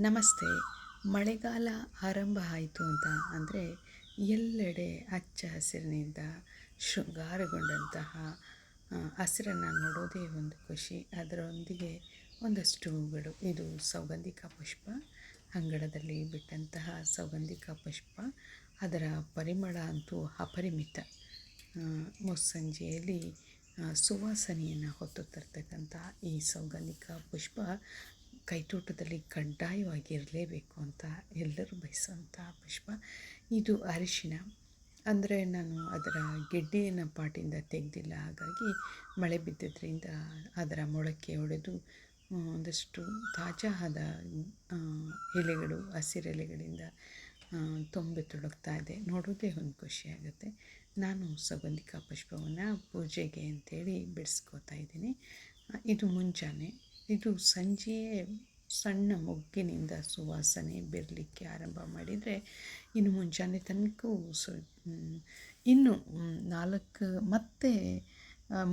ನಮಸ್ತೆ. ಮಳೆಗಾಲ ಆರಂಭ ಆಯಿತು ಅಂತ ಅಂದರೆ ಎಲ್ಲೆಡೆ ಹಚ್ಚ ಹಸಿರಿನಿಂದ ಶೃಂಗಾರಗೊಂಡಂತಹ ಹಸಿರನ್ನು ನೋಡೋದೇ ಒಂದು ಖುಷಿ. ಅದರೊಂದಿಗೆ ಒಂದಷ್ಟು ಹೂಗಳು. ಇದು ಸೌಗಂಧಿಕ ಪುಷ್ಪ. ಅಂಗಳದಲ್ಲಿ ಬಿಟ್ಟಂತಹ ಸೌಗಂಧಿಕ ಪುಷ್ಪ. ಅದರ ಪರಿಮಳ ಅಂತೂ ಅಪರಿಮಿತ. ಮುಸ್ಸಂಜೆಯಲ್ಲಿ ಸುವಾಸನೆಯನ್ನು ಹೊತ್ತು ತರ್ತಕ್ಕಂತಹ ಈ ಸೌಗಂಧಿಕ ಪುಷ್ಪ ಕೈತೋಟದಲ್ಲಿ ಕಡ್ಡಾಯವಾಗಿ ಇರಲೇಬೇಕು ಅಂತ ಎಲ್ಲರೂ ಬಯಸುವಂಥ ಪುಷ್ಪ. ಇದು ಅರಿಶಿನ. ಅಂದರೆ ನಾನು ಅದರ ಗೆಡ್ಡೆಯನ್ನು ಪಾಟಿಂದ ತೆಗೆದಿಲ್ಲ. ಹಾಗಾಗಿ ಮಳೆ ಬಿದ್ದಿದ್ದರಿಂದ ಅದರ ಮೊಳಕೆ ಒಡೆದು ಒಂದಷ್ಟು ತಾಜಾ ಆದ ಎಲೆಗಳು ಹಸಿರೆಲೆಗಳಿಂದ ತುಂಬಿ ತೊಡಗ್ತಾ ಇದೆ. ನೋಡೋದೇ ಒಂದು ಖುಷಿಯಾಗುತ್ತೆ ನಾನು ಸುಗಂಧಿಕ ಪುಷ್ಪವನ್ನು ಪೂಜೆಗೆ ಅಂತೇಳಿ ಬಿಡಿಸ್ಕೋತಾ ಇದ್ದೀನಿ. ಇದು ಮುಂಜಾನೆ. ಇದು ಸಂಜೆಯೇ ಸಣ್ಣ ಮೊಗ್ಗಿನಿಂದ ಸುವಾಸನೆ ಬರಲಿಕ್ಕೆ ಆರಂಭ ಮಾಡಿದರೆ ಇನ್ನು ಮುಂಜಾನೆ ತನಕ ಸು ಇನ್ನು ನಾಲ್ಕು ಮತ್ತೆ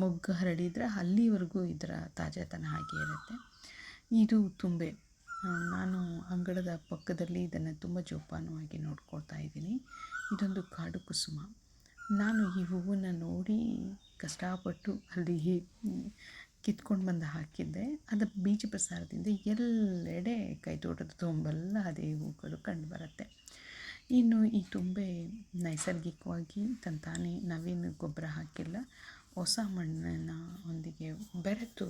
ಮೊಗ್ಗು ಹರಡಿದರೆ ಅಲ್ಲಿವರೆಗೂ ಇದರ ತಾಜಾತನ ಹಾಗೆ ಇರುತ್ತೆ. ಇದು ತುಂಬೆ ನಾನು ಅಂಗಳದ ಪಕ್ಕದಲ್ಲಿ ಇದನ್ನು ತುಂಬ ಜೋಪಾನವಾಗಿ ನೋಡ್ಕೊಳ್ತಾ ಇದ್ದೀನಿ. ಇದೊಂದು ಕಾಡು ಕುಸುಮ. ನಾನು ಈ ಹೂವನ್ನು ನೋಡಿ ಕಷ್ಟಪಟ್ಟು ಅಲ್ಲಿ ಕಿತ್ಕೊಂಡು ಬಂದು ಹಾಕಿದ್ದೆ. ಅದು ಬೀಜ ಪ್ರಸಾರದಿಂದ ಎಲ್ಲೆಡೆ ಕೈತೋಟದ ತುಂಬೆಲ್ಲ ಅದೇ ಹೂಗಳು ಕಂಡು ಬರುತ್ತೆ. ಇನ್ನು ಈ ತುಂಬೆ ನೈಸರ್ಗಿಕವಾಗಿ ತಂತಾನೆ ನಾವೇನು ಗೊಬ್ಬರ ಹಾಕಿಲ್ಲ. ಹೊಸ ಮಣ್ಣನ್ನು ಒಂದಿಗೆ ಬೆರೆತು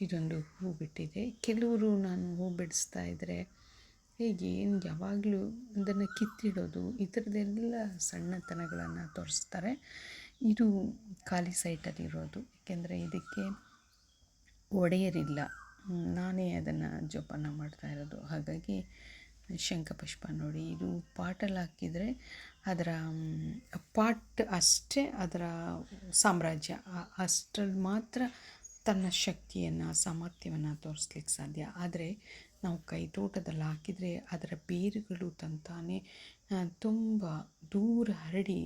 ಇದೊಂದು ಹೂ ಬಿಟ್ಟಿದೆ. ಕೆಲವರು ನಾನು ಹೂ ಬಿಡಿಸ್ತಾ ಇದ್ದರೆ ಹೇಗೆ ಏನು ಯಾವಾಗಲೂ ಅದನ್ನು ಕಿತ್ತಿಡೋದು ಈ ಥರದ್ದೆಲ್ಲ ಸಣ್ಣತನಗಳನ್ನು ತೋರಿಸ್ತಾರೆ. ಇದು ಖಾಲಿ ಸೈಟಲ್ಲಿರೋದು ಏಕೆಂದರೆ ಇದಕ್ಕೆ ಒಡೆಯರಿಲ್ಲ. ನಾನೇ ಅದನ್ನು ಜೋಪಾನ ಮಾಡ್ತಾ ಇರೋದು. ಹಾಗಾಗಿ ಶಂಖಪುಷ್ಪ ನೋಡಿ, ಇದು ಪಾಟಲ್ಲಿ ಹಾಕಿದರೆ ಅದರ ಪಾಟ್ ಅಷ್ಟೇ ಅದರ ಸಾಮ್ರಾಜ್ಯ. ಅಷ್ಟರಲ್ಲಿ ಮಾತ್ರ ತನ್ನ ಶಕ್ತಿಯನ್ನು, ಸಾಮರ್ಥ್ಯವನ್ನು ತೋರಿಸ್ಲಿಕ್ಕೆ ಸಾಧ್ಯ. ಆದರೆ ನಾವು ಕೈತೋಟದಲ್ಲಿ ಹಾಕಿದರೆ ಅದರ ಬೇರುಗಳು ತಂತಾನೆ ತುಂಬ ದೂರ ಹರಡಿ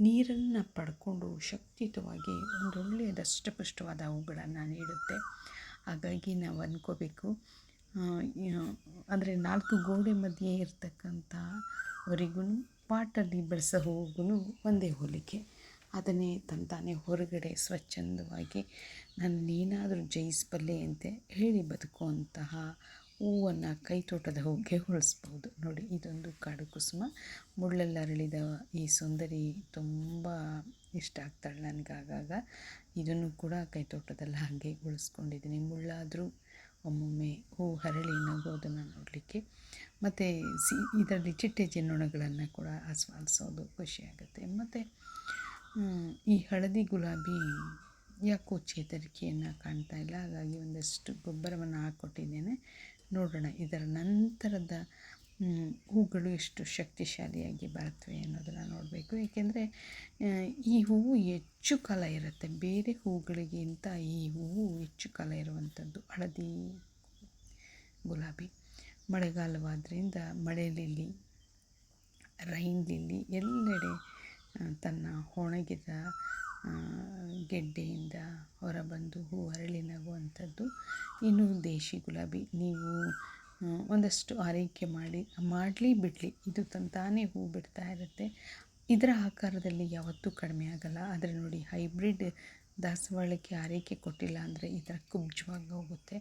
ನೀರನ್ನು ಪಡ್ಕೊಂಡು ಶಕ್ತಿಯುತವಾಗಿ ಒಂದೊಳ್ಳೆಯ ದಷ್ಟಪುಷ್ಟವಾದ ಹೂಗಳನ್ನು ನೀಡುತ್ತೆ. ಹಾಗಾಗಿ ನಾವು ಅಂದ್ಕೋಬೇಕು ಅಂದರೆ ನಾಲ್ಕು ಗೋಡೆ ಮಧ್ಯೆ ಇರ್ತಕ್ಕಂಥವರಿಗೂ ಪಾಟಲ್ಲಿ ಬೆಳೆಸೋ ಹೂಗೂ ಒಂದೇ ಹೋಲಿಕೆ. ಅದನ್ನೇ ತಂತಾನೆ ಹೊರಗಡೆ ಸ್ವಚ್ಛಂದವಾಗಿ ನಾನು ಏನಾದರೂ ಜಯಿಸಬಲ್ಲೆ ಅಂತ ಹೇಳಿ ಬದುಕುವಂತಹ ಹೂವನ್ನು ಕೈ ತೋಟದ ಹೂಗೆ ಹೋಲಿಸ್ಬೋದು ನೋಡಿ, ಇದೊಂದು ಕಾಡು ಕುಸುಮ. ಮುಳ್ಳೆಲ್ಲ ಅರಳಿದ ಈ ಸುಂದರಿ ತುಂಬ ಇಷ್ಟ ಆಗ್ತಾಳೆ ನನಗೆ ಇದನ್ನು ಕೂಡ ಕೈ ತೋಟದಲ್ಲಿ ಹಾಗೆ ಉಳಿಸ್ಕೊಂಡಿದ್ದೀನಿ. ಮುಳ್ಳಾದರೂ ಒಮ್ಮೊಮ್ಮೆ ಹೂ ಹರಳಿ ನಗೋದನ್ನು ನೋಡಲಿಕ್ಕೆ. ಮತ್ತು ಸಿ, ಇದರಲ್ಲಿ ಚಿಟ್ಟೆ ಜೇನುಣಗಳನ್ನು ಕೂಡ ಆಸ್ವಾದಿಸೋದು ಖುಷಿಯಾಗುತ್ತೆ ಮತ್ತು ಈ ಹಳದಿ ಗುಲಾಬಿ ಯಾಕೋ ಚೇತರಿಕೆಯನ್ನು ಕಾಣ್ತಾ ಇಲ್ಲ. ಹಾಗಾಗಿ ಒಂದಷ್ಟು ಗೊಬ್ಬರವನ್ನು ಹಾಕ್ಕೊಟ್ಟಿದ್ದೇನೆ. ನೋಡೋಣ ಇದರ ನಂತರದ ಹೂಗಳು ಎಷ್ಟು ಶಕ್ತಿಶಾಲಿಯಾಗಿ ಬರುತ್ತವೆ ಅನ್ನೋದನ್ನು ನೋಡಬೇಕು. ಏಕೆಂದರೆ ಈ ಹೂವು ಹೆಚ್ಚು ಕಾಲ ಇರುತ್ತೆ. ಬೇರೆ ಹೂಗಳಿಗಿಂತ ಈ ಹೂವು ಹೆಚ್ಚು ಕಾಲ ಇರುವಂಥದ್ದು ಹಳದಿ, ಗುಲಾಬಿ ಮಳೆಗಾಲವಾದ್ದರಿಂದ ಮಳೆ ಲಿಲ್ಲಿ ರೈನ್ ಲಿಲ್ಲಿ ಎಲ್ಲೆಡೆ ತನ್ನ ಒಣಗಿದ ಗೆಡ್ಡೆಯಿಂದ ಹೊರಬಂದು ಹೂ ಅರಳಿ ನಗುವಂಥದ್ದು. ಇನ್ನು ದೇಶಿ ಗುಲಾಬಿ. ನೀವು ಒಂದಷ್ಟು ಆರೈಕೆ ಮಾಡಿ, ಮಾಡಲಿ ಬಿಡಲಿ. ಇದು ತಂತಾನೇ ಹೂ ಬಿಡ್ತಾ ಇರುತ್ತೆ. ಇದರ ಆಕಾರದಲ್ಲಿ ಯಾವತ್ತೂ ಕಡಿಮೆ ಆಗಲ್ಲ. ಆದರೆ ನೋಡಿ, ಹೈಬ್ರಿಡ್ ದಾಸವಾಳಕ್ಕೆ ಆರೈಕೆ ಕೊಟ್ಟಿಲ್ಲ ಅಂದರೆ ಈ ಥರ ಕುಬ್ಜವಾಗಿ ಹೋಗುತ್ತೆ.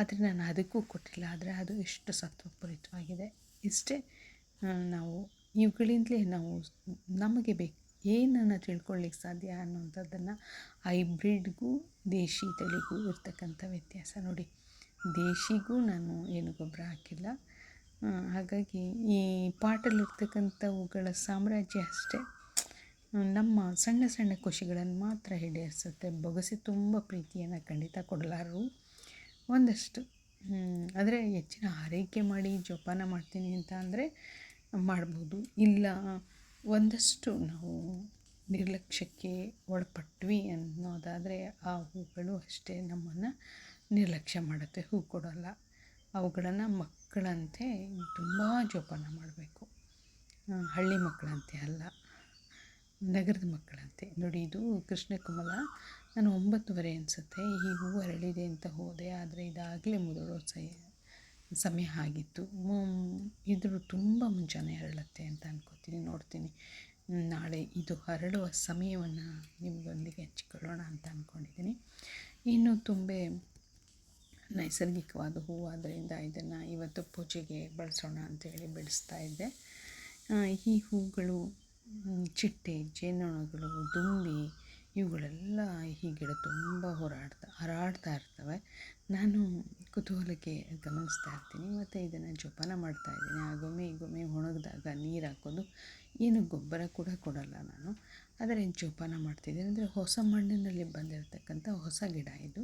ಆದರೆ ನಾನು ಅದಕ್ಕೂ ಕೊಟ್ಟಿಲ್ಲ. ಆದರೆ ಅದು ಎಷ್ಟು ಸತ್ವಪೂರಿತವಾಗಿದೆ. ಇಷ್ಟೇ ನಾವು, ಇವುಗಳಿಂದಲೇ ನಾವು ನಮಗೆ ಬೇಕು. ಏನನ್ನು ತಿಳ್ಕೊಳ್ಳಿಕ್ಕೆ ಸಾಧ್ಯ ಅನ್ನುವಂಥದ್ದನ್ನು ಹೈಬ್ರಿಡ್ಗೂ ದೇಶಿ ತಳಿಗೂ ಇರ್ತಕ್ಕಂಥ ವ್ಯತ್ಯಾಸ ನೋಡಿ. ದೇಶಿಗೂ ನಾನು ಏನು ಗೊಬ್ಬರ ಹಾಕಿಲ್ಲ. ಹಾಗಾಗಿ ಈ ಪಾಟಲ್ಲಿರ್ತಕ್ಕಂಥವುಗಳ ಸಾಮ್ರಾಜ್ಯ ಅಷ್ಟೇ. ನಮ್ಮ ಸಣ್ಣ ಸಣ್ಣ ಖುಷಿಗಳನ್ನು ಮಾತ್ರ ಈಡೇರಿಸುತ್ತೆ. ಬೊಗಸೆ ತುಂಬ ಪ್ರೀತಿಯನ್ನು ಖಂಡಿತ ಕೊಡಲಾರರು. ಒಂದಷ್ಟು. ಆದರೆ ಹೆಚ್ಚಿನ ಆರೈಕೆ ಮಾಡಿ ಜೋಪಾನ ಮಾಡ್ತೀನಿ ಅಂತ ಅಂದರೆ ಮಾಡ್ಬೋದು. ಇಲ್ಲ ಒಂದಷ್ಟು ನಾವು ನಿರ್ಲಕ್ಷ್ಯಕ್ಕೆ ಒಳಪಟ್ವಿ ಅನ್ನೋದಾದರೆ ಆ ಹೂಗಳು ಅಷ್ಟೇ ನಮ್ಮನ್ನು ನಿರ್ಲಕ್ಷ್ಯ ಮಾಡುತ್ತೆ. ಹೂ ಕೊಡೋಲ್ಲ. ಅವುಗಳನ್ನು ಮಕ್ಕಳಂತೆ ತುಂಬ ಜೋಪಾನ ಮಾಡಬೇಕು. ಹಳ್ಳಿ ಮಕ್ಕಳಂತೆ ಅಲ್ಲ, ನಗರದ ಮಕ್ಕಳಂತೆ. ನೋಡಿ, ಇದು ಕೃಷ್ಣ ಕಮಲ ನಾನು ಒಂಬತ್ತುವರೆ ಅನಿಸುತ್ತೆ. ಈ ಹೂ ಅರಳಿದೆ ಅಂತ ಹೋದೆ. ಆದರೆ ಇದಾಗಲೇ ಮುದುಡೋ ಸೈ ಸಮಯ ಆಗಿತ್ತು. ಇದ್ರ ತುಂಬ ಮುಂಜಾನೆ ಹರಳತ್ತೆ ಅಂತ ಅಂದ್ಕೋತೀನಿ ನೋಡ್ತೀನಿ. ನಾಳೆ ಇದು ಹರಡುವ ಸಮಯವನ್ನು ನಿಮಗೊಂದಿಗೆ ಹಂಚಿಕೊಳ್ಳೋಣ ಅಂತ ಅಂದ್ಕೊಂಡಿದ್ದೀನಿ ಇನ್ನು ತುಂಬೆ ನೈಸರ್ಗಿಕವಾದ ಹೂವು ಆದ್ದರಿಂದ ಇದನ್ನು ಇವತ್ತು ಪೂಜೆಗೆ ಬಳಸೋಣ ಅಂತೇಳಿ ಬೆಳೆಸ್ತಾ ಇದ್ದೆ. ಈ ಹೂಗಳು, ಚಿಟ್ಟೆ, ಜೇನುನೊಣಗಳು, ದುಂಬಿ ಇವುಗಳೆಲ್ಲ ಈ ಗಿಡ ತುಂಬ ಹೋರಾಡ್ತಾ ಹಾರಾಡ್ತಾ ಇರ್ತವೆ. ನಾನು ಕುತೂಹಲಕ್ಕೆ ಗಮನಿಸ್ತಾ ಇರ್ತೀನಿ. ಮತ್ತು ಇದನ್ನು ಜೋಪಾನ ಮಾಡ್ತಾ ಇದ್ದೀನಿ. ಆಗೊಮ್ಮೆ ಈಗೊಮ್ಮೆ ಒಣಗಿದಾಗ ನೀರು ಹಾಕೋದು ಏನು ಗೊಬ್ಬರ ಕೂಡ ಕೊಡಲ್ಲ ನಾನು. ಆದರೆ ಜೋಪಾನ ಮಾಡ್ತಿದ್ದೀನಿ. ಅಂದರೆ ಹೊಸ ಮಣ್ಣಿನಲ್ಲಿ ಬಂದಿರತಕ್ಕಂಥ ಹೊಸ ಗಿಡ ಇದು.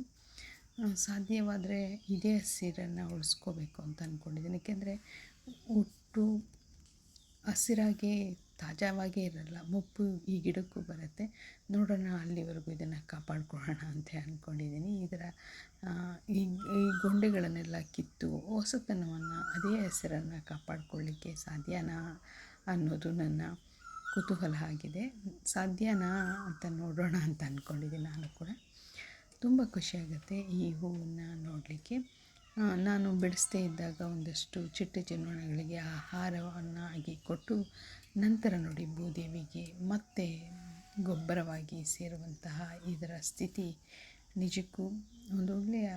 ಸಾಧ್ಯವಾದರೆ ಇದೇ ಹಸಿರನ್ನು ಉಳಿಸ್ಕೋಬೇಕು ಅಂತ ಅಂದ್ಕೊಂಡಿದ್ದೀನಿ ಏಕೆಂದರೆ ಒಟ್ಟು ಹಸಿರಾಗೇ ತಾಜಾವಾಗೇ ಇರಲ್ಲ, ಮುಪ್ಪು ಈ ಗಿಡಕ್ಕೂ ಬರುತ್ತೆ. ನೋಡೋಣ, ಅಲ್ಲಿವರೆಗೂ ಇದನ್ನು ಕಾಪಾಡ್ಕೊಳ್ಳೋಣ ಅಂತ ಅಂದ್ಕೊಂಡಿದ್ದೀನಿ ಇದರ ಈ ಈ ಗೊಂಡೆಗಳನ್ನೆಲ್ಲ ಕಿತ್ತು ಹೊಸತನವನ್ನು, ಅದೇ ಹೆಸರನ್ನು ಕಾಪಾಡಿಕೊಳ್ಳಿಕ್ಕೆ ಸಾಧ್ಯನಾ ಅನ್ನೋದು ನನ್ನ ಕುತೂಹಲ ಆಗಿದೆ. ಸಾಧ್ಯನಾ ಅಂತ ನೋಡೋಣ ಅಂತ ಅಂದ್ಕೊಂಡಿದ್ದೀನಿ ನಾನು ಕೂಡ. ತುಂಬ ಖುಷಿಯಾಗುತ್ತೆ ಈ ಹೂವನ್ನು ನೋಡಲಿಕ್ಕೆ. ನಾನು ಬೆಳೆಸ್ದೇ ಇದ್ದಾಗ ಒಂದಷ್ಟು ಚಿಟ್ಟೆ ಚಿನ್ನೋಣಗಳಿಗೆ ಆಹಾರವನ್ನು ಆಗಿ ಕೊಟ್ಟು ನಂತರ ನೋಡಿ ಭೂದೇವಿಗೆ ಮತ್ತೆ ಗೊಬ್ಬರವಾಗಿ ಸೇರುವಂತಹ ಇದರ ಸ್ಥಿತಿ ನಿಜಕ್ಕೂ ಒಂದು ಒಳ್ಳೆಯ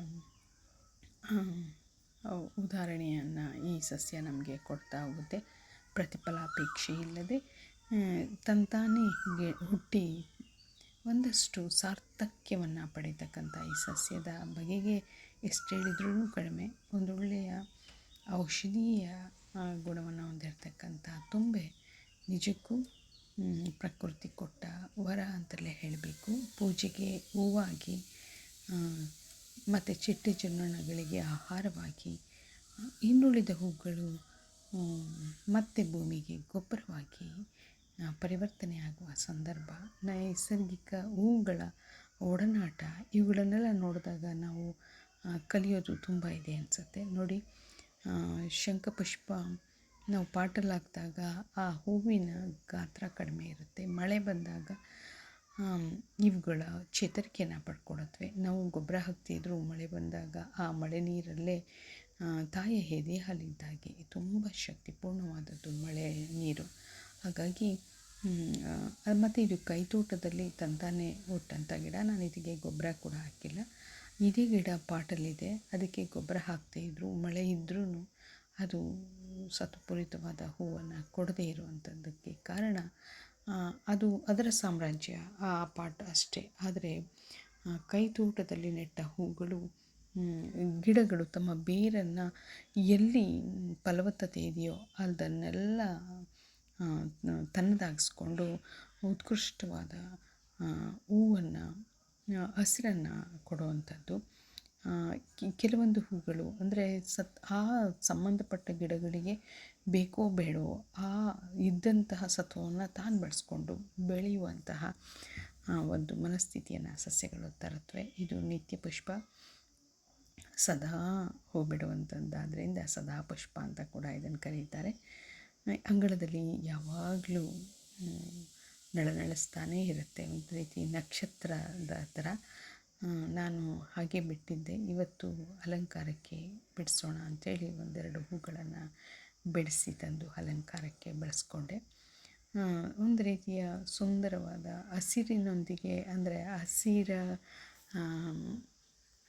ಉದಾಹರಣೆಯನ್ನು ಈ ಸಸ್ಯ ನಮಗೆ ಕೊಡ್ತಾ ಹೋಗುತ್ತೆ. ಪ್ರತಿಫಲಾಪೇಕ್ಷೆ ಇಲ್ಲದೆ ತಂತಾನೇ ಹುಟ್ಟಿ ಒಂದಷ್ಟು ಸಾರ್ಥಕ್ಯವನ್ನು ಪಡೀತಕ್ಕಂಥ ಈ ಸಸ್ಯದ ಬಗೆಗೆ ಎಷ್ಟು ಹೇಳಿದ್ರೂ ಕಡಿಮೆ. ಒಂದೊಳ್ಳೆಯ ಔಷಧೀಯ ಗುಣವನ್ನು ಹೊಂದಿರತಕ್ಕಂಥ ತುಂಬೆ ನಿಜಕ್ಕೂ ಪ್ರಕೃತಿ ಕೊಟ್ಟ ವರ ಅಂತಲೇ ಹೇಳಬೇಕು. ಪೂಜೆಗೆ ಹೂವಾಗಿ ಮತ್ತು ಚಿಟ್ಟೆ ಚುನ್ನಣಗಳಿಗೆ ಆಹಾರವಾಗಿ ಇನ್ನುಳಿದ ಹೂಗಳು ಮತ್ತೆ ಭೂಮಿಗೆ ಗೊಬ್ಬರವಾಗಿ ಪರಿವರ್ತನೆ ಆಗುವ ಸಂದರ್ಭ, ನೈಸರ್ಗಿಕ ಹೂಗಳ ಒಡನಾಟ, ಇವುಗಳನ್ನೆಲ್ಲ ನೋಡಿದಾಗ ನಾವು ಕಲಿಯೋದು ತುಂಬ ಇದೆ ಅನಿಸುತ್ತೆ. ನೋಡಿ ಶಂಖಪುಷ್ಪ ನಾವು ಪಾಟಲ್ಲಿ ಹಾಕಿದಾಗ ಆ ಹೂವಿನ ಗಾತ್ರ ಕಡಿಮೆ ಇರುತ್ತೆ. ಮಳೆ ಬಂದಾಗ ಇವುಗಳ ಚೇತರಿಕೆಯನ್ನು ಪಡ್ಕೊಳತ್ವೆ. ನಾವು ಗೊಬ್ಬರ ಹಾಕ್ತಿದ್ರು ಮಳೆ ಬಂದಾಗ ಆ ಮಳೆ ನೀರಲ್ಲೇ ತಾಯಿ ಎದೆ ಹಾಲಿದ್ದಾಗೆ. ತುಂಬ ಶಕ್ತಿಪೂರ್ಣವಾದದ್ದು ಮಳೆ ನೀರು. ಹಾಗಾಗಿ ಮತ್ತು ಇದು ಕೈತೋಟದಲ್ಲಿ ತಂತಾನೆ ಹುಟ್ಟಂಥ ಗಿಡ. ನಾನು ಇದಕ್ಕೆ ಗೊಬ್ಬರ ಕೂಡ ಹಾಕಿಲ್ಲ. ಇದೇ ಗಿಡ ಪಾಟಲ್ಲಿದೆ ಅದಕ್ಕೆ ಗೊಬ್ಬರ ಹಾಕ್ತಾಯಿದ್ರು ಮಳೆ ಇದ್ರೂ ಅದು ಸತ್ಪೂರಿತವಾದ ಹೂವನ್ನು ಕೊಡದೇ ಇರುವಂಥದ್ದಕ್ಕೆ ಕಾರಣ ಅದು ಅದರ ಸಾಮ್ರಾಜ್ಯ, ಆ ಪಾಠ ಅಷ್ಟೇ. ಆದರೆ ಕೈತೋಟದಲ್ಲಿ ನೆಟ್ಟ ಹೂಗಳು ಗಿಡಗಳು ತಮ್ಮ ಬೇರನ್ನು ಎಲ್ಲಿ ಫಲವತ್ತತೆ ಇದೆಯೋ ಅದನ್ನೆಲ್ಲ ತನ್ನದಾಗಿಸ್ಕೊಂಡು ಉತ್ಕೃಷ್ಟವಾದ ಹೂವನ್ನು ಹಸಿರನ್ನು ಕೊಡುವಂಥದ್ದು. ಕೆಲವೊಂದು ಹೂಗಳು, ಅಂದರೆ ಸತ್, ಆ ಸಂಬಂಧಪಟ್ಟ ಗಿಡಗಳಿಗೆ ಬೇಕೋ ಬೇಡೋ ಆ ಇದ್ದಂತಹ ಸತ್ವವನ್ನು ತಾನು ಬಳಸ್ಕೊಂಡು ಬೆಳೆಯುವಂತಹ ಒಂದು ಮನಸ್ಥಿತಿಯನ್ನು ಸಸ್ಯಗಳು ತರುತ್ತವೆ. ಇದು ನಿತ್ಯ ಪುಷ್ಪ. ಸದಾ ಹೂ ಬಿಡುವಂಥದ್ದಾದ್ರಿಂದ ಸದಾ ಪುಷ್ಪ ಅಂತ ಕೂಡ ಇದನ್ನು ಕರೀತಾರೆ. ಅಂಗಳದಲ್ಲಿ ಯಾವಾಗಲೂ ನಳನಳಿಸ್ತಾನೇ ಇರುತ್ತೆ. ಒಂದು ರೀತಿ ನಕ್ಷತ್ರದ ಥರ ನಾನು ಹಾಗೆ ಬಿಟ್ಟಿದ್ದೆ. ಇವತ್ತು ಅಲಂಕಾರಕ್ಕೆ ಬಿಡಿಸೋಣ ಅಂಥೇಳಿ ಒಂದೆರಡು ಹೂಗಳನ್ನು ಬಿಡಿಸಿ ತಂದು ಅಲಂಕಾರಕ್ಕೆ ಬಳಸ್ಕೊಂಡೆ. ಒಂದು ರೀತಿಯ ಸುಂದರವಾದ ಹಸಿರಿನೊಂದಿಗೆ, ಅಂದರೆ ಹಸಿರ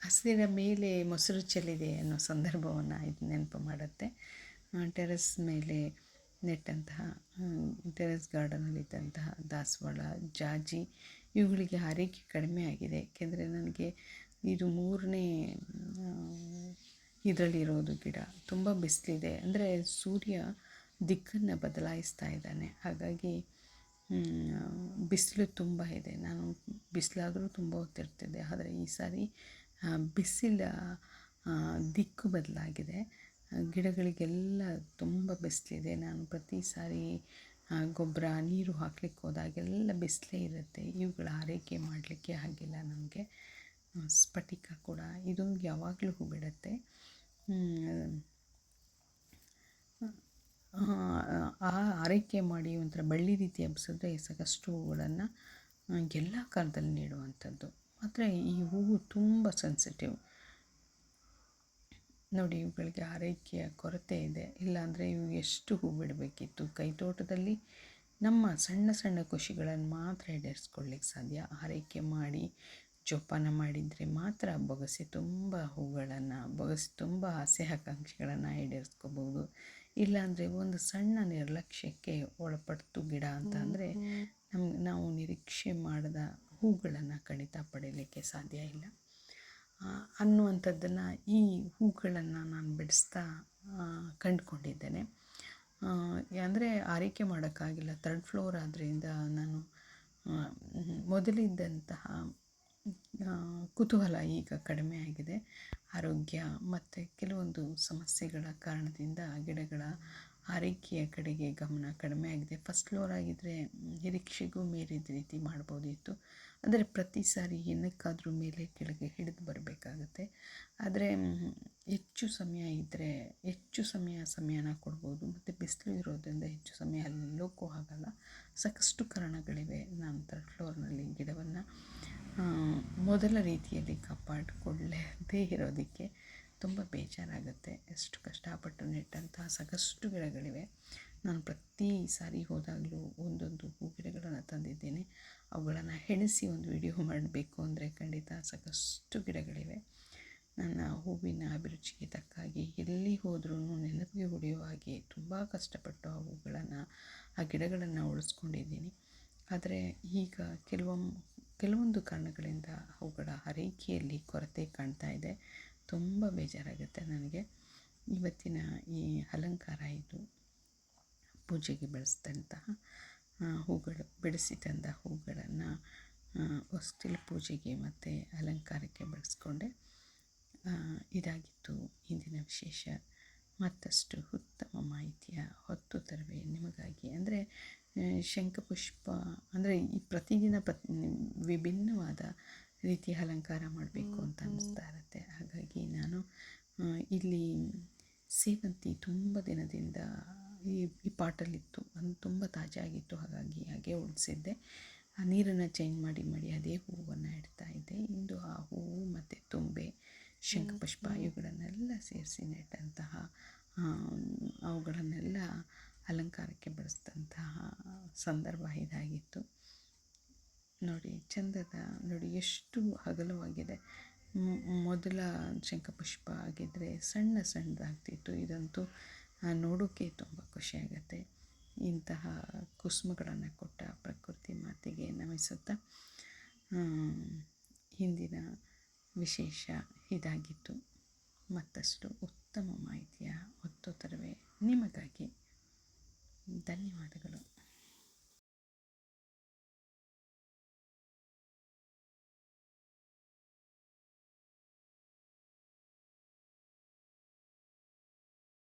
ಹಸಿರ ಮೇಲೆ ಮೊಸರು ಚೆಲ್ಲಿದೆ ಅನ್ನೋ ಸಂದರ್ಭವನ್ನು ಇದು ನೆನಪು ಮಾಡುತ್ತೆ. ಟೆರೆಸ್ ಮೇಲೆ ನೆಟ್ಟಂತಹ ಟೆರೆಸ್ ಗಾರ್ಡನಲ್ಲಿದ್ದಂತಹ ದಾಸವಾಳ ಜಾಜಿ ಇವುಗಳಿಗೆ ಆರೈಕೆ ಕಡಿಮೆ ಆಗಿದೆ. ಏಕೆಂದರೆ ನನಗೆ ಇದು ಮೂರನೇ ಇದರಲ್ಲಿರೋದು ಗಿಡ ತುಂಬ ಬಿಸಿಲಿದೆ. ಅಂದರೆ ಸೂರ್ಯ ದಿಕ್ಕನ್ನು ಬದಲಾಯಿಸ್ತಾ ಇದ್ದಾನೆ. ಹಾಗಾಗಿ ಬಿಸಿಲು ತುಂಬ ಇದೆ. ನಾನು ಬಿಸಿಲಾದರೂ ತುಂಬ ಹೊತ್ತಿರ್ತಿದ್ದೆ. ಆದರೆ ಈ ಸಾರಿ ಬಿಸಿಲ ದಿಕ್ಕು ಬದಲಾಗಿದೆ. ಗಿಡಗಳಿಗೆಲ್ಲ ತುಂಬ ಬಿಸಿಲಿದೆ. ನಾನು ಪ್ರತಿ ಸಾರಿ ಗೊಬ್ಬರ, ನೀರು ಹಾಕ್ಲಿಕ್ಕೆ ಹೋದಾಗೆಲ್ಲ ಬಿಸಿಲೇ ಇರುತ್ತೆ. ಇವುಗಳ ಆರೈಕೆ ಮಾಡಲಿಕ್ಕೆ ಆಗಿಲ್ಲ ನಮಗೆ. ಸ್ಫಟಿಕ ಕೂಡ ಇದು ಯಾವಾಗಲೂ ಹೂ ಬಿಡುತ್ತೆ ಆ ಆರೈಕೆ ಮಾಡಿ ಒಂಥರ ಬಳ್ಳಿ ರೀತಿ ಹಬ್ಬಿಸಿದ್ರೆ ಸಾಕಷ್ಟು ಹೂಗಳನ್ನು ಎಲ್ಲ ಕಾಲದಲ್ಲಿ ನೀಡುವಂಥದ್ದು. ಮಾತ್ರ ಈ ಹೂವು ತುಂಬ ಸೆನ್ಸಿಟಿವ್ ನೋಡಿ ಇವುಗಳಿಗೆ ಆರೈಕೆಯ ಕೊರತೆ ಇದೆ. ಇಲ್ಲಾಂದರೆ ಇವು ಎಷ್ಟು ಹೂ ಬಿಡಬೇಕಿತ್ತು? ಕೈತೋಟದಲ್ಲಿ ನಮ್ಮ ಸಣ್ಣ ಸಣ್ಣ ಖುಷಿಗಳನ್ನು ಮಾತ್ರ ಈಡೇರಿಸ್ಕೊಳ್ಳಿಕ್ಕೆ ಸಾಧ್ಯ. ಆರೈಕೆ ಮಾಡಿ ಜೋಪಾನ ಮಾಡಿದರೆ ಮಾತ್ರ ಬೊಗಸೆ ತುಂಬ ಹೂಗಳನ್ನು ಬೊಗಸೆ ತುಂಬ ಆಸೆ ಆಕಾಂಕ್ಷೆಗಳನ್ನು ಈಡೇರಿಸ್ಕೋಬಹುದು ಇಲ್ಲಾಂದರೆ ಒಂದು ಸಣ್ಣ ನಿರ್ಲಕ್ಷ್ಯಕ್ಕೆ ಒಳಪಟ್ಟು ಗಿಡ ಅಂತ ಅಂದರೆ ನಮ್ಗೆ ನಾವು ನಿರೀಕ್ಷೆ ಮಾಡದ ಹೂಗಳನ್ನು ಖಂಡಿತ ಪಡೀಲಿಕ್ಕೆ ಸಾಧ್ಯ ಇಲ್ಲ. ಅನ್ನುವಂಥದ್ದನ್ನು ಈ ಹೂಗಳನ್ನು ನಾನು ಬಿಡಿಸ್ತಾ ಕಂಡುಕೊಂಡಿದ್ದೇನೆ. ಅಂದರೆ ಆರೈಕೆ ಮಾಡೋಕ್ಕಾಗಿಲ್ಲ. ತರ್ಡ್ ಫ್ಲೋರ್ ಆದ್ದರಿಂದ ನಾನು ಮೊದಲಿದ್ದಂತಹ ಕುತೂಹಲ ಈಗ ಕಡಿಮೆ ಆಗಿದೆ. ಆರೋಗ್ಯ ಮತ್ತು ಕೆಲವೊಂದು ಸಮಸ್ಯೆಗಳ ಕಾರಣದಿಂದ ಗಿಡಗಳ ಆರೈಕೆಯ ಕಡೆಗೆ ಗಮನ ಕಡಿಮೆ ಆಗಿದೆ. ಫಸ್ಟ್ ಫ್ಲೋರ್ ಆಗಿದ್ದರೆ ನಿರೀಕ್ಷೆಗೂ ಮೀರಿದ ರೀತಿ ಮಾಡ್ಬೋದಿತ್ತು ಅಂದರೆ ಪ್ರತಿ ಸಾರಿ ಏನಕ್ಕಾದರೂ ಮೇಲೆ ಕೆಳಗೆ ಹಿಡಿದು ಬರಬೇಕಾಗುತ್ತೆ. ಆದರೆ ಹೆಚ್ಚು ಸಮಯ ಇದ್ದರೆ ಹೆಚ್ಚು ಸಮಯ ಸಮಯನ ಕೊಡ್ಬೋದು. ಮತ್ತು ಬಿಸಿಲು ಇರೋದ್ರಿಂದ ಹೆಚ್ಚು ಸಮಯ ಅಲ್ಲೋಕ್ಕೂ ಆಗಲ್ಲ ಸಾಕಷ್ಟು ಕಾರಣಗಳಿವೆ ನಾನು ಥರ್ಡ್ ಫ್ಲೋರ್ನಲ್ಲಿ ಗಿಡವನ್ನು ಮೊದಲ ರೀತಿಯಲ್ಲಿ ಕಾಪಾಡಿಕೊಳ್ಳದೇ ಇರೋದಕ್ಕೆ. ತುಂಬ ಬೇಜಾರಾಗುತ್ತೆ. ಎಷ್ಟು ಕಷ್ಟಪಟ್ಟು ನೆಟ್ಟಂತಹ ಸಾಕಷ್ಟು ಗಿಡಗಳಿವೆ. ನಾನು ಪ್ರತಿ ಸಾರಿ ಹೋದಾಗಲೂ ಒಂದೊಂದು ಹೂ ಗಿಡಗಳನ್ನು ತಂದಿದ್ದೇನೆ. ಅವುಗಳನ್ನು ಹೆಣೆಸಿ ಒಂದು ವಿಡಿಯೋ ಮಾಡಬೇಕು ಅಂದರೆ ಖಂಡಿತ ಸಾಕಷ್ಟು ಗಿಡಗಳಿವೆ. ನನ್ನ ಹೂವಿನ ಅಭಿರುಚಿಗೆ ತಕ್ಕಾಗಿ ಎಲ್ಲಿ ಹೋದ್ರೂ ನೆನಪಿಗೆ ಉಳಿಯುವ ಹಾಗೆ ತುಂಬ ಕಷ್ಟಪಟ್ಟು ಆ ಹೂಗಳನ್ನು, ಆ ಗಿಡಗಳನ್ನು ಉಳಿಸ್ಕೊಂಡಿದ್ದೀನಿ. ಆದರೆ ಈಗ ಕೆಲವೊಮ್ಮೆ ಕೆಲವೊಂದು ಕಾರಣಗಳಿಂದ ಅವುಗಳ ಆರೈಕೆಯಲ್ಲಿ ಕೊರತೆ ಕಾಣ್ತಾ ಇದೆ. ತುಂಬ ಬೇಜಾರಾಗುತ್ತೆ ನನಗೆ. ಇವತ್ತಿನ ಈ ಅಲಂಕಾರ ಇದು ಪೂಜೆಗೆ ಬೆಳೆಸಿದಂತಹ ಹೂಗಳು ಬೆಳೆಸಿ ತಂದ ಹೂಗಳನ್ನು ಹೊಸ್ತಿಲ ಪೂಜೆಗೆ ಮತ್ತು ಅಲಂಕಾರಕ್ಕೆ ಬಳಸ್ಕೊಂಡೆ. ಇದಾಗಿತ್ತು ಇಂದಿನ ವಿಶೇಷ. ಮತ್ತಷ್ಟು ಉತ್ತಮ ಮಾಹಿತಿಯ ಹೊತ್ತು ತರುವೆ ನಿಮಗಾಗಿ. ಅಂದರೆ ಶಂಖಪುಷ್ಪ, ಅಂದರೆ ಈ ಪ್ರತಿದಿನ ಪ್ರತಿ, ವಿಭಿನ್ನವಾದ ರೀತಿಯ ಅಲಂಕಾರ ಮಾಡಬೇಕು ಅಂತ ಅನ್ನಿಸ್ತಾ ಇರುತ್ತೆ. ಹಾಗಾಗಿ ನಾನು ಇಲ್ಲಿ ಸೇವಂತಿ ತುಂಬ ದಿನದಿಂದ ಈ ಈ ಪಾಟಲ್ಲಿತ್ತು ಅದು ತುಂಬ ತಾಜಾಗಿತ್ತು ಹಾಗಾಗಿ ಹಾಗೆ ಉಳಿಸಿದ್ದೆ. ಆ ನೀರನ್ನು ಚೇಂಜ್ ಮಾಡಿ ಮಾಡಿ ಅದೇ ಹೂವನ್ನು ಇಡ್ತಾ ಇದ್ದೆ. ಇಂದು ಆ ಹೂವು ಮತ್ತು ತುಂಬೆ ಶಂಖಪುಷ್ಪ ಇವುಗಳನ್ನೆಲ್ಲ ಸೇರಿಸಿ ನೆಟ್ಟಂತಹ ಅವುಗಳನ್ನೆಲ್ಲ ಅಲಂಕಾರಕ್ಕೆ ಬಳಸಿದಂತಹ ಸಂದರ್ಭ ಇದಾಗಿತ್ತು. ನೋಡಿ ಚಂದದ ನೋಡಿ ಎಷ್ಟು ಅಗಲವಾಗಿದೆ. ಮೊದಲ ಶಂಖಪುಷ್ಪ ಆಗಿದ್ದರೆ ಸಣ್ಣ ಸಣ್ಣದಾಗ್ತಿತ್ತು. ಇದಂತೂ ನೋಡೋಕ್ಕೆ ತುಂಬ ಖುಷಿಯಾಗತ್ತೆ ಇಂತಹ ಕುಸುಮಗಳನ್ನು ಕೊಟ್ಟ ಪ್ರಕೃತಿ ಮಾತೆಗೆ ನಮಿಸುತ್ತಾ ಹಿಂದಿನ ವಿಶೇಷ ಇದಾಗಿತ್ತು. ಮತ್ತಷ್ಟು ಉತ್ತಮ ಮಾಹಿತಿಯ ಹೊತ್ತು ತರುವೆ ನಿಮಗಾಗಿ. ಧನ್ಯವಾದಗಳು.